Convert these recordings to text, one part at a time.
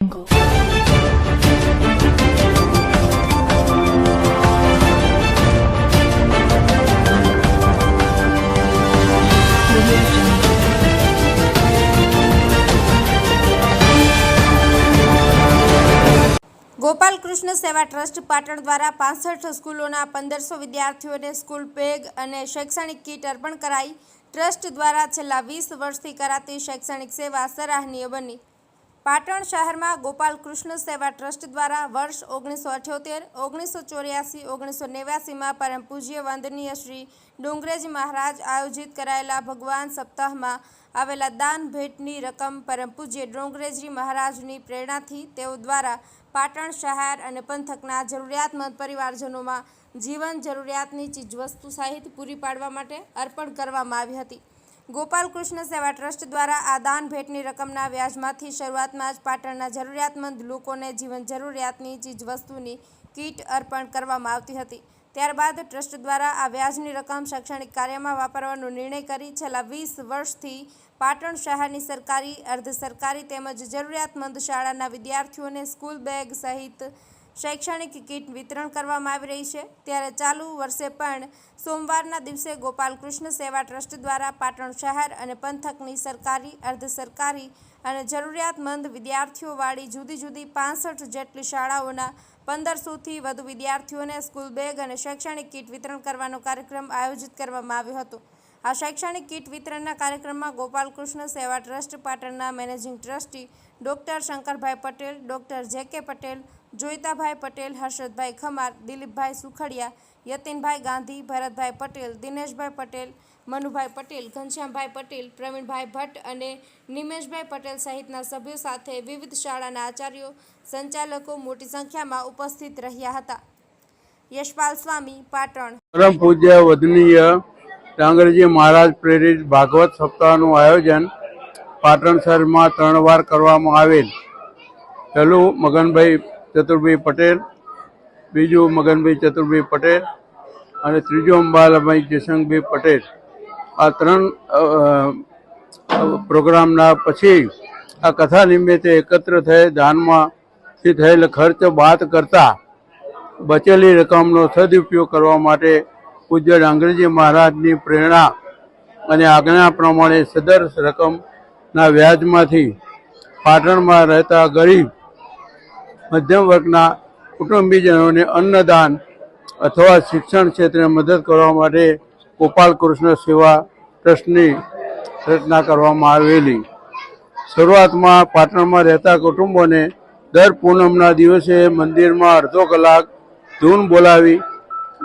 ગોપાલ કૃષ્ણ સેવા ટ્રસ્ટ પાટણ દ્વારા પાસઠ સ્કૂલોના પંદરસો વિદ્યાર્થીઓને સ્કૂલ બેગ અને શૈક્ષણિક કીટ અર્પણ કરાઈ. ટ્રસ્ટ દ્વારા છેલ્લા વીસ વર્ષથી કરાતી શૈક્ષણિક સેવા સરાહનીય બની. પાટણ શહેરમાં ગોપાલ કૃષ્ણ સેવા ટ્રસ્ટ દ્વારા વર્ષ ઓગણીસો અઠ્યોતેર, ઓગણીસો ચોર્યાસી, ઓગણીસો નેવ્યાસીમાં પરમ પૂજ્ય વંદનીય શ્રી ડુંગરેજી મહારાજ આયોજિત કરાયેલા ભગવાન સપ્તાહમાં આવેલા દાન ભેટની રકમ પરમ પૂજ્ય ડુંગરેજી મહારાજની પ્રેરણાથી તેઓ દ્વારા પાટણ શહેર અને પંથકના જરૂરિયાતમંદ પરિવારજનોમાં જીવન જરૂરિયાતની ચીજવસ્તુ સહિત પૂરી પાડવા માટે અર્પણ કરવામાં આવી હતી. ગોપાલ કૃષ્ણ સેવા ટ્રસ્ટ દ્વારા આ દાન ભેટની રકમના વ્યાજમાંથી શરૂઆતમાં જ પાટણના જરૂરિયાતમંદ લોકોને જીવન જરૂરિયાતની ચીજવસ્તુની કીટ અર્પણ કરવામાં આવતી હતી. ત્યારબાદ ટ્રસ્ટ દ્વારા આ વ્યાજની રકમ શૈક્ષણિક કાર્યમાં વાપરવાનો નિર્ણય કરી છેલ્લા વીસ વર્ષથી પાટણ શહેરની સરકારી, અર્ધ સરકારી તેમજ જરૂરિયાતમંદ શાળાના વિદ્યાર્થીઓને સ્કૂલ બેગ સહિત શૈક્ષણિક કીટ વિતરણ કરવામાં આવી રહી છે. ત્યારે ચાલુ વર્ષે પણ સોમવારના દિવસે ગોપાલકૃષ્ણ સેવા ટ્રસ્ટ દ્વારા પાટણ શહેર અને પંથકની સરકારી અર્ધ સરકારી અને જરૂરિયાતમંદ વિદ્યાર્થીઓવાળી જુદી જુદી પાસઠ જેટલી શાળાઓના પંદરસોથી વધુ વિદ્યાર્થીઓને સ્કૂલ બેગ અને શૈક્ષણિક કીટ વિતરણ કરવાનો કાર્યક્રમ આયોજિત કરવામાં આવ્યો હતો. આ શૈક્ષણિક કીટ વિતરણના કાર્યક્રમમાં ગોપાલકૃષ્ણ સેવા ટ્રસ્ટ, પાટણના managing trustee doctor Shankarbhai Patel, doctor J K Patel Joitabhai Patel, Harshadbhai Khamar, દિલીપભાઈ સુખડિયા, યતિનભાઈ ગાંધી, ભરતભાઈ પટેલ, દિનેશભાઈ પટેલ, મનુભાઈ પટેલ, ઘનશ્યામભાઈ પટેલ, પ્રવીણભાઈ ભટ્ટ અને નિમેશભાઈ પટેલ સહિતના સભ્યો સાથે વિવિધ શાળાના આચાર્યો, સંચાલકો મોટી સંખ્યામાં ઉપસ્થિત રહ્યા હતા. યશપાલ સ્વામી, પાટણ. પરમ પૂજ્ય વદનીય ડાંગરજી મહારાજ પ્રેરિત ભાગવત સપ્તાહનું આયોજન પાટણ શહેરમાં ત્રણ વાર કરવામાં આવેલ. પહેલું મગનભાઈ ચતુરભાઈ પટેલ, બીજું મગનભાઈ ચતુરભાઈ પટેલ અને ત્રીજું અંબાલાભાઈ જયશંકભાઈ પટેલ. આ ત્રણ પ્રોગ્રામના પછી આ કથા નિમિત્તે એકત્ર થઈ દાનમાંથી થયેલ ખર્ચ બાદ કરતા બચેલી રકમનો સદુપયોગ કરવા માટે પૂજ્ય ડાંગરજી મહારાજની પ્રેરણા અને આજ્ઞા પ્રમાણે સદર રકમના વ્યાજમાંથી પાટણમાં રહેતા ગરીબ મધ્યમ વર્ગના કુટુંબીજનોને અન્નદાન અથવા શિક્ષણ ક્ષેત્રે મદદ કરવા માટે ગોપાલ કૃષ્ણ સેવા ટ્રસ્ટની રચના કરવામાં આવેલી. શરૂઆતમાં પાટણમાં રહેતા કુટુંબોને દર પૂનમના દિવસે મંદિરમાં અડધો કલાક ધૂન બોલાવી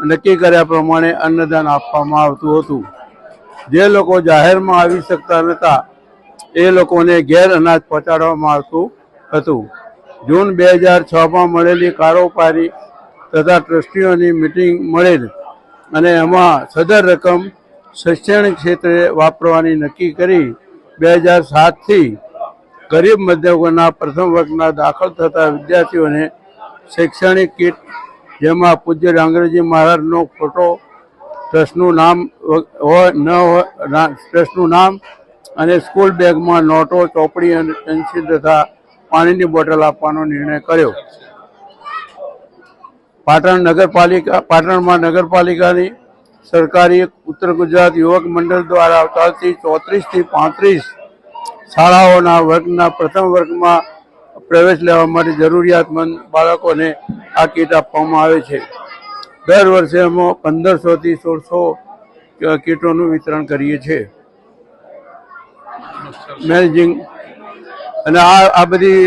નક્કી કર્યા પ્રમાણે અન્નદાન આપવામાં આવતું હતું. જે લોકો જાહેરમાં આવી શકતા નહોતા એ લોકોને ઘેર અનાજ પહોંચાડવામાં આવતું હતું. જૂન બે હજાર છમાં મળેલી કારોબારી તથા ટ્રસ્ટીઓની મિટિંગ મળેલ અને એમાં સદર રકમ શૈક્ષણિક ક્ષેત્રે વાપરવાની નક્કી કરી બે હજાર સાતથી ગરીબ મધ્યમના પ્રથમ વર્ગના દાખલ થતા વિદ્યાર્થીઓને શૈક્ષણિક કીટ, જેમાં પૂજ્ય ડાંગરજી મહારાજનો ફોટો, ટ્રસ્ટનું નામ હોય ન હોય ટ્રસ્ટનું નામ અને સ્કૂલ બેગમાં નોટો, ચોપડી અને પેન્સિલ તથા પાણીની બોટલ આપવાનો નિર્ણય કર્યો. પાટણ નગરપાલિકા પાટણમાં નગરપાલિકાની સરકારી ઉત્તર ગુજરાત યુવક મંડળ દ્વારા આવતાથી ચોત્રીસથી પાંત્રીસ શાળાઓના વર્ગના પ્રથમ વર્ગમાં પ્રવેશ લેવા માટે જરૂરિયાતમંદ બાળકોને આ કીટ આપવામાં આવે છે. દર વર્ષે અમે પંદરસોથી સોળસો કીટોનું વિતરણ કરીએ છીએ. મેનેજિંગ અને આ આ બધી